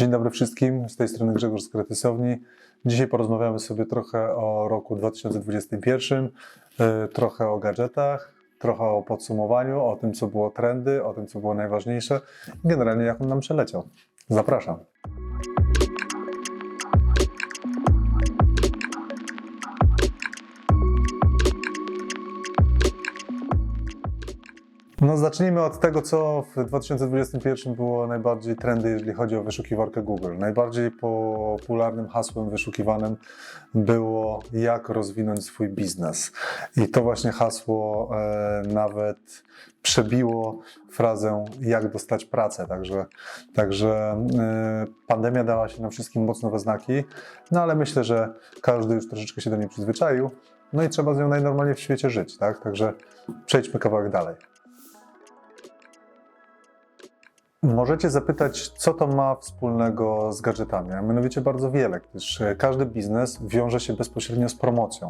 Dzień dobry wszystkim, z tej strony Grzegorz z Kretysowni. Dzisiaj porozmawiamy sobie trochę o roku 2021, y, trochę o gadżetach, trochę o podsumowaniu, o tym co było trendy, o tym co było najważniejsze i generalnie jak on nam przeleciał. Zapraszam. No zacznijmy od tego, co w 2021 było najbardziej trendy, jeżeli chodzi o wyszukiwarkę Google. Najbardziej popularnym hasłem wyszukiwanym było jak rozwinąć swój biznes. I to właśnie hasło e, nawet przebiło frazę jak dostać pracę. Także, także e, pandemia dała się nam wszystkim mocno we znaki, no ale myślę, że każdy już troszeczkę się do niej przyzwyczaił. No i trzeba z nią najnormalniej w świecie żyć, tak? Także przejdźmy kawałek dalej. Możecie zapytać, co to ma wspólnego z gadżetami, a mianowicie bardzo wiele, gdyż e, każdy biznes wiąże się bezpośrednio z promocją,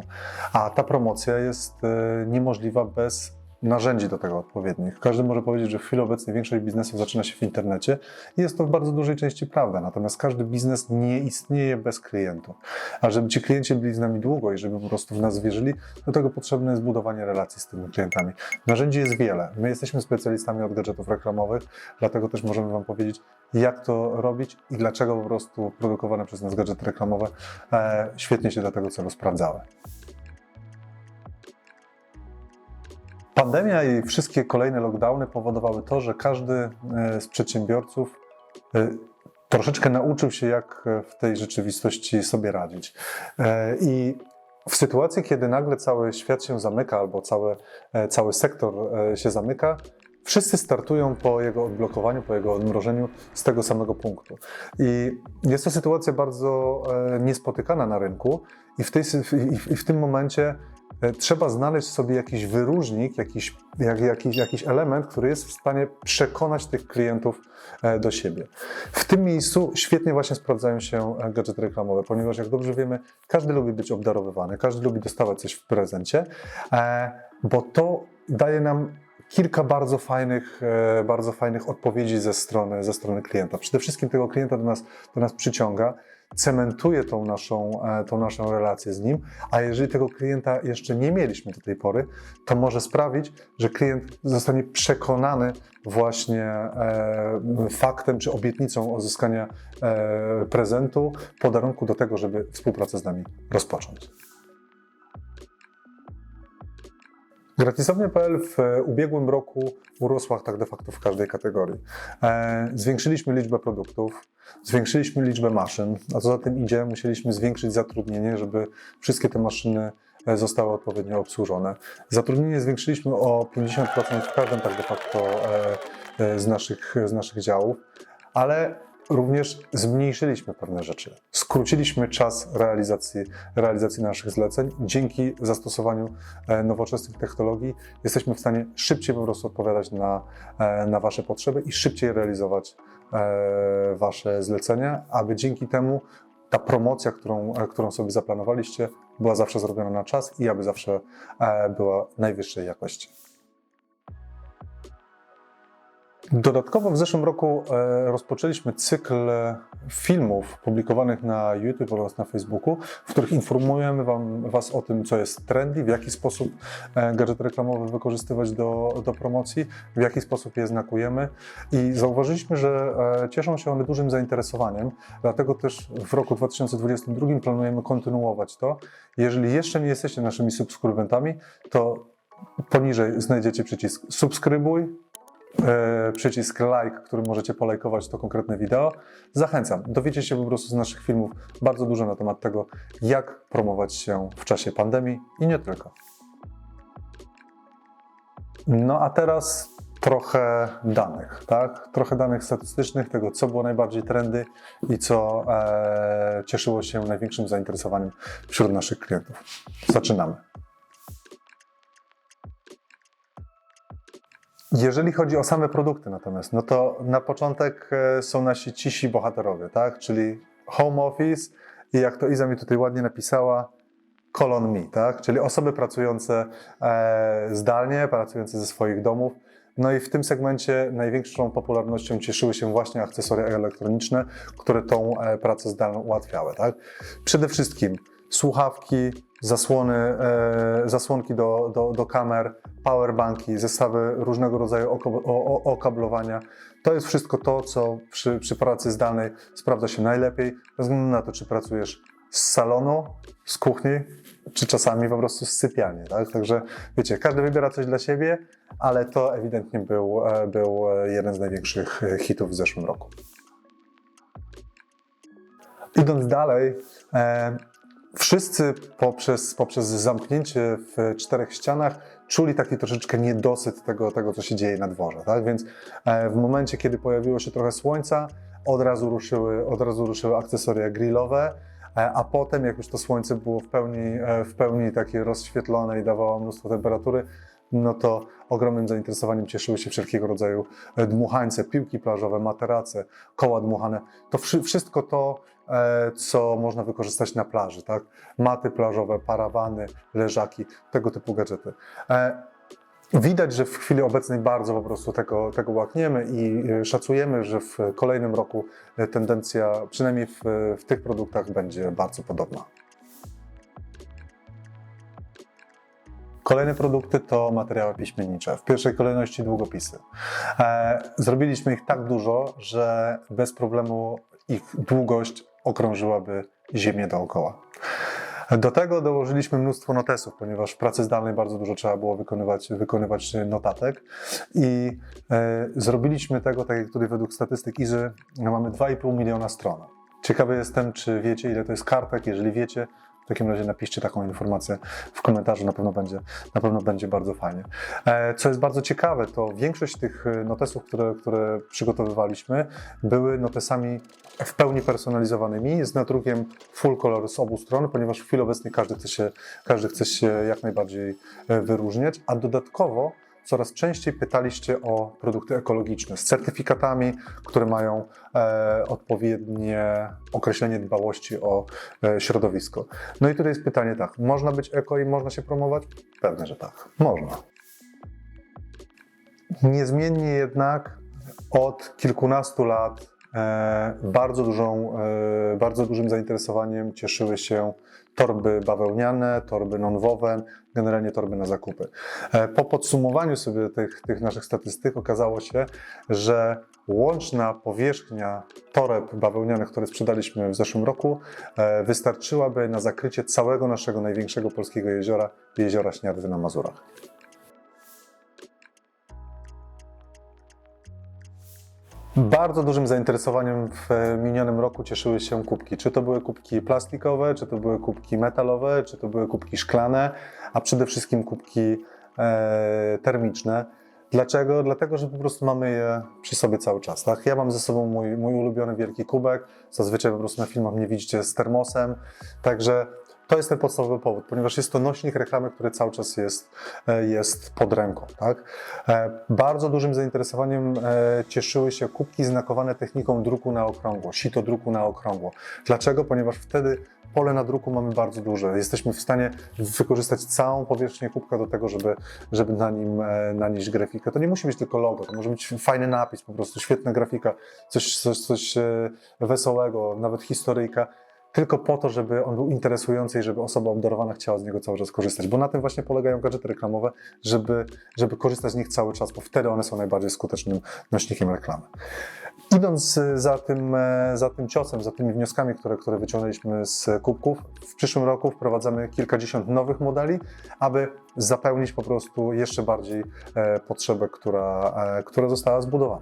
a ta promocja jest e, niemożliwa bez narzędzi do tego odpowiednich. Każdy może powiedzieć, że w chwili obecnej większość biznesów zaczyna się w internecie i jest to w bardzo dużej części prawda, natomiast każdy biznes nie istnieje bez klientów. A żeby ci klienci byli z nami długo i żeby po prostu w nas wierzyli, do tego potrzebne jest budowanie relacji z tymi klientami. Narzędzi jest wiele. My jesteśmy specjalistami od gadżetów reklamowych, dlatego też możemy Wam powiedzieć, jak to robić i dlaczego po prostu produkowane przez nas gadżety reklamowe e, świetnie się do tego celu sprawdzały. Pandemia i wszystkie kolejne lockdowny powodowały to, że każdy e, z przedsiębiorców e, troszeczkę nauczył się, jak w tej rzeczywistości sobie radzić. E, I w sytuacji, kiedy nagle cały świat się zamyka, albo cały, cały sektor się zamyka, wszyscy startują po jego odblokowaniu, po jego odmrożeniu z tego samego punktu. I jest to sytuacja bardzo niespotykana na rynku, i w, tej, i w tym momencie E, trzeba znaleźć sobie jakiś wyróżnik, jakiś, jak, jakiś, jakiś element, który jest w stanie przekonać tych klientów e, do siebie. W tym miejscu świetnie właśnie sprawdzają się e, gadżety reklamowe, ponieważ jak dobrze wiemy, każdy lubi być obdarowywany, każdy lubi dostawać coś w prezencie, bo to daje nam kilka bardzo fajnych, bardzo fajnych odpowiedzi ze strony, ze strony klienta. Przede wszystkim tego klienta do nas, do nas przyciąga cementuje tą naszą, e, tą naszą relację z nim, a jeżeli tego klienta jeszcze nie mieliśmy do tej pory, to może sprawić, że klient zostanie przekonany właśnie e, faktem czy obietnicą uzyskania e, prezentu, podarunku do tego, żeby współpracę z nami rozpocząć. Gratisownia.pl w ubiegłym roku urosła tak de facto w każdej kategorii. E, zwiększyliśmy liczbę produktów, zwiększyliśmy liczbę maszyn, a co za tym idzie, musieliśmy zwiększyć zatrudnienie, żeby wszystkie te maszyny e, zostały odpowiednio obsłużone. Zatrudnienie zwiększyliśmy o 50% w każdym tak de facto e, z naszych, z naszych działów, ale również zmniejszyliśmy pewne rzeczy. Skróciliśmy czas realizacji, realizacji naszych zleceń. Dzięki zastosowaniu e, nowoczesnych technologii jesteśmy w stanie szybciej po prostu odpowiadać na, e, na Wasze potrzeby i szybciej realizować e, Wasze zlecenia, aby dzięki temu ta promocja, którą, którą sobie zaplanowaliście, była zawsze zrobiona na czas i aby zawsze była najwyższej jakości. Dodatkowo w zeszłym roku e, rozpoczęliśmy cykl filmów publikowanych na YouTube oraz na Facebooku, w których informujemy wam, Was o tym, co jest trendy, w jaki sposób e, gadżety reklamowe wykorzystywać do, do promocji, w jaki sposób je znakujemy. I zauważyliśmy, że e, cieszą się one dużym zainteresowaniem, dlatego też w roku 2022 planujemy kontynuować to. Jeżeli jeszcze nie jesteście naszymi subskrybentami, to poniżej znajdziecie przycisk subskrybuj, e, przycisk like, który możecie polajkować to konkretne wideo. Zachęcam, dowiecie się po prostu z naszych filmów bardzo dużo na temat tego, jak promować się w czasie pandemii i nie tylko. No a teraz trochę danych, tak? Trochę danych statystycznych, tego co było najbardziej trendy i co e, cieszyło się największym zainteresowaniem wśród naszych klientów. Zaczynamy. Jeżeli chodzi o same produkty natomiast, no to na początek e, są nasi cisi bohaterowie, tak? Czyli home office i jak to Iza mi tutaj ładnie napisała, colon me, tak? Czyli osoby pracujące e, zdalnie, pracujące ze swoich domów. No i w tym segmencie największą popularnością cieszyły się właśnie akcesoria elektroniczne, które tą e, pracę zdalną ułatwiały. Tak? Przede wszystkim słuchawki, zasłony, e, zasłonki do, do, do kamer, powerbanki, zestawy różnego rodzaju okablowania. To jest wszystko to, co przy, przy pracy zdalnej sprawdza się najlepiej, bez względu na to, czy pracujesz z salonu, z kuchni, czy czasami po prostu z sypialni. Tak? Także wiecie, każdy wybiera coś dla siebie, ale to ewidentnie był, e, był e, jeden z największych e, hitów w zeszłym roku. Idąc dalej, wszyscy poprzez, poprzez zamknięcie w czterech ścianach czuli taki troszeczkę niedosyt tego, tego co się dzieje na dworze. Tak? Więc e, w momencie, kiedy pojawiło się trochę słońca, od razu ruszyły, od razu ruszyły akcesoria grillowe, e, a potem, jak już to słońce było w pełni, e, w pełni takie rozświetlone i dawało mnóstwo temperatury, no to ogromnym zainteresowaniem cieszyły się wszelkiego rodzaju e, dmuchańce, piłki plażowe, materace, koła dmuchane. To wszy- wszystko to, e, co można wykorzystać na plaży, tak? Maty plażowe, parawany, leżaki, tego typu gadżety. E, Widać, że w chwili obecnej bardzo po prostu tego, tego łakniemy i szacujemy, że w kolejnym roku tendencja, przynajmniej w, w tych produktach, będzie bardzo podobna. Kolejne produkty to materiały piśmiennicze. W pierwszej kolejności długopisy. E, zrobiliśmy ich tak dużo, że bez problemu ich długość okrążyłaby Ziemię dookoła. Do tego dołożyliśmy mnóstwo notesów, ponieważ w pracy zdalnej bardzo dużo trzeba było wykonywać, wykonywać notatek i e, zrobiliśmy tego, tak jak tutaj według statystyk IZY, mamy 2,5 miliona stron. Ciekawy jestem, czy wiecie, ile to jest kartek. Jeżeli wiecie, takim razie napiszcie taką informację w komentarzu, na pewno będzie, na pewno będzie bardzo fajnie. E, Co jest bardzo ciekawe, to większość tych e, notesów, które, które przygotowywaliśmy, były notesami w pełni personalizowanymi, z nadrukiem full color z obu stron, ponieważ w chwili obecnej każdy chce się, każdy chce się jak najbardziej e, wyróżniać, a dodatkowo coraz częściej pytaliście o produkty ekologiczne z certyfikatami, które mają e, odpowiednie określenie dbałości o e, środowisko. No i tutaj jest pytanie tak, można być eko i można się promować? Pewnie, że tak, można. Niezmiennie jednak od kilkunastu lat e, bardzo, dużą, e, bardzo dużym zainteresowaniem cieszyły się torby bawełniane, torby non-woven, generalnie torby na zakupy. E, Po podsumowaniu sobie tych, tych naszych statystyk okazało się, że łączna powierzchnia toreb bawełnianych, które sprzedaliśmy w zeszłym roku, e, wystarczyłaby na zakrycie całego naszego największego polskiego jeziora, jeziora Śniadwy na Mazurach. Bardzo dużym zainteresowaniem w e, minionym roku cieszyły się kubki. Czy to były kubki plastikowe, czy to były kubki metalowe, czy to były kubki szklane, a przede wszystkim kubki e, termiczne. Dlaczego? Dlatego, że po prostu mamy je przy sobie cały czas. Tak? Ja mam ze sobą mój, mój ulubiony wielki kubek. Zazwyczaj po prostu na filmach mnie widzicie z termosem. Także to jest ten podstawowy powód, ponieważ jest to nośnik reklamy, który cały czas jest, e, jest pod ręką. Tak? E, Bardzo dużym zainteresowaniem e, cieszyły się kubki znakowane techniką druku na okrągło, sito druku na okrągło. Dlaczego? Ponieważ wtedy pole na druku mamy bardzo duże. Jesteśmy w stanie wykorzystać całą powierzchnię kubka do tego, żeby, żeby na nim nanieść grafikę. To nie musi być tylko logo, to może być fajny napis, po prostu świetna grafika, coś, coś, coś wesołego, nawet historyjka tylko po to, żeby on był interesujący i żeby osoba obdarowana chciała z niego cały czas korzystać. Bo na tym właśnie polegają gadżety reklamowe, żeby, żeby korzystać z nich cały czas, bo wtedy one są najbardziej skutecznym nośnikiem reklamy. Idąc e, za tym, e, za tym ciosem, za tymi wnioskami, które, które wyciągnęliśmy z kubków, w przyszłym roku wprowadzamy kilkadziesiąt nowych modeli, aby zapełnić po prostu jeszcze bardziej e, potrzebę, która, która została zbudowana.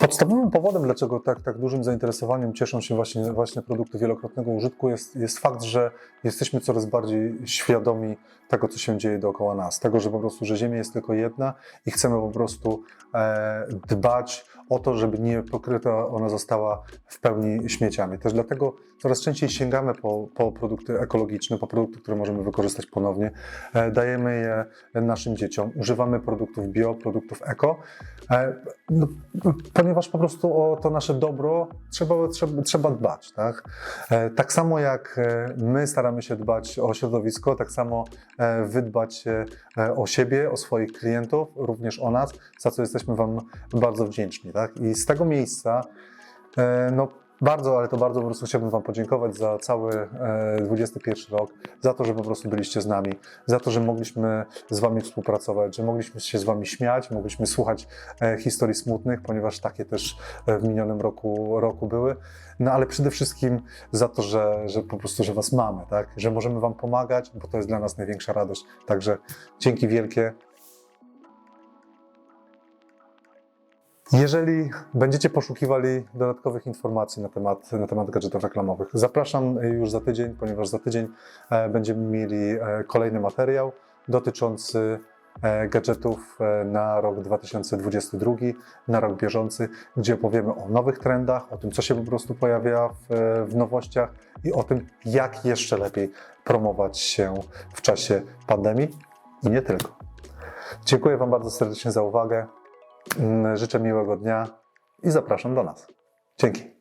Podstawowym powodem, dlaczego tak, tak dużym zainteresowaniem cieszą się właśnie, właśnie produkty wielokrotnego użytku, jest, jest fakt, że jesteśmy coraz bardziej świadomi tego, co się dzieje dookoła nas. Tego, że po prostu, że Ziemia jest tylko jedna i chcemy po prostu e, dbać o to, żeby nie pokryta ona została w pełni śmieciami. Też dlatego coraz częściej sięgamy po, po produkty ekologiczne, po produkty, które możemy wykorzystać ponownie. E, Dajemy je naszym dzieciom. Używamy produktów bio, produktów eko, e, no, ponieważ po prostu o to nasze dobro trzeba, trzeba, trzeba dbać. Tak? E, tak samo jak my staramy się dbać o środowisko, tak samo wy dbacie e, o siebie, o swoich klientów, również o nas, za co jesteśmy Wam bardzo wdzięczni. Tak? I z tego miejsca e, no, bardzo, ale to bardzo po prostu chciałbym Wam podziękować za cały e, 21 rok, za to, że po prostu byliście z nami, za to, że mogliśmy z Wami współpracować, że mogliśmy się z Wami śmiać, mogliśmy słuchać e, historii smutnych, ponieważ takie też e, w minionym roku, roku były. No ale przede wszystkim za to, że, że po prostu, że Was mamy, tak? że możemy Wam pomagać, bo to jest dla nas największa radość. Także dzięki wielkie. Jeżeli będziecie poszukiwali dodatkowych informacji na temat, na temat gadżetów reklamowych, zapraszam już za tydzień, ponieważ za tydzień e, będziemy mieli e, kolejny materiał dotyczący e, gadżetów na rok 2022, na rok bieżący, gdzie opowiemy o nowych trendach, o tym, co się po prostu pojawia w, w nowościach i o tym, jak jeszcze lepiej promować się w czasie pandemii i nie tylko. Dziękuję Wam bardzo serdecznie za uwagę. Życzę miłego dnia i zapraszam do nas. Dzięki.